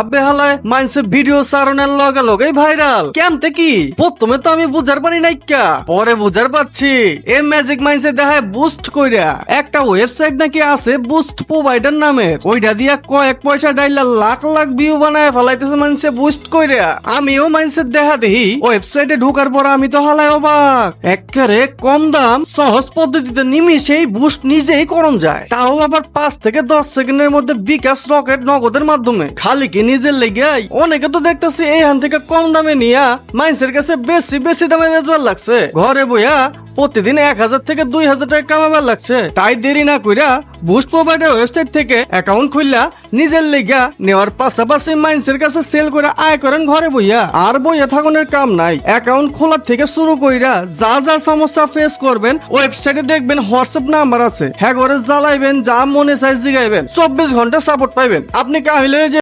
আবে হালায় মাইনসে ভিডিও সারনের লগে লগে ভাইরাল। কি? প্রথমে তো আমি বুঝার পারি পরে বুঝার পাচ্ছি। এ ম্যাজিক মাইন্সে দেখায় বুস্ট কইরা। একটা ওয়েবসাইট নাকি আছে বুস্ট প্রোভাইডার নামের। ওইটা দিয়া কয়েক পয়সা ডাইলা লাখ লাখ ভিউ বানায় ফেলাইতেছে বুস্ট কইরা। আমিও মাইন্সের দেখা দেখি ওয়েবসাইটে ঢোকার পর আমি তো হালায় অবাক। একেবারে কম দাম, সহজ পদ্ধতিতে নিমিশেই বুস্ট নিজেই করণ যায়। তাও আবার পাঁচ থেকে দশ সেকেন্ডের মধ্যে বিকাশ রকেট নগদের মাধ্যমে। খালি কি নিজের লেগে অনেকে তো দেখতেছি এইখান থেকে কম দামে নিয়া মাইন্সের কাছে বেশি বেশি দামে বেচবার লাগছে। ঘরে বইয়া প্রতিদিন এক হাজার থেকে দুই হাজার টাকা কামাবার লাগছে। তাই দেরি না কইরা বুস্ট প্রোভাইডার ওয়েবসাইট থেকে অ্যাকাউন্ট খুললা নিজের লেগা নেওয়ার পাশাপাশি মাইন্সের কাছে সেল করে আয় করেন ঘরে বইয়া। আর বইয়া থাকুনের কাম নাই। অ্যাকাউন্ট খোলার থেকে শুরু কইরা যা যা সমস্যা ফেস করবেন ওয়েবসাইটে দেখবেন, হোয়াটসঅ্যাপ নাম্বার আছে। হ্যাঁ ঘরে জ্বালাইবেন, যা মনে চাই জিগাইবেন, চব্বিশ ঘণ্টা সাপোর্ট পাইবেন। আপনি কাহিলে যে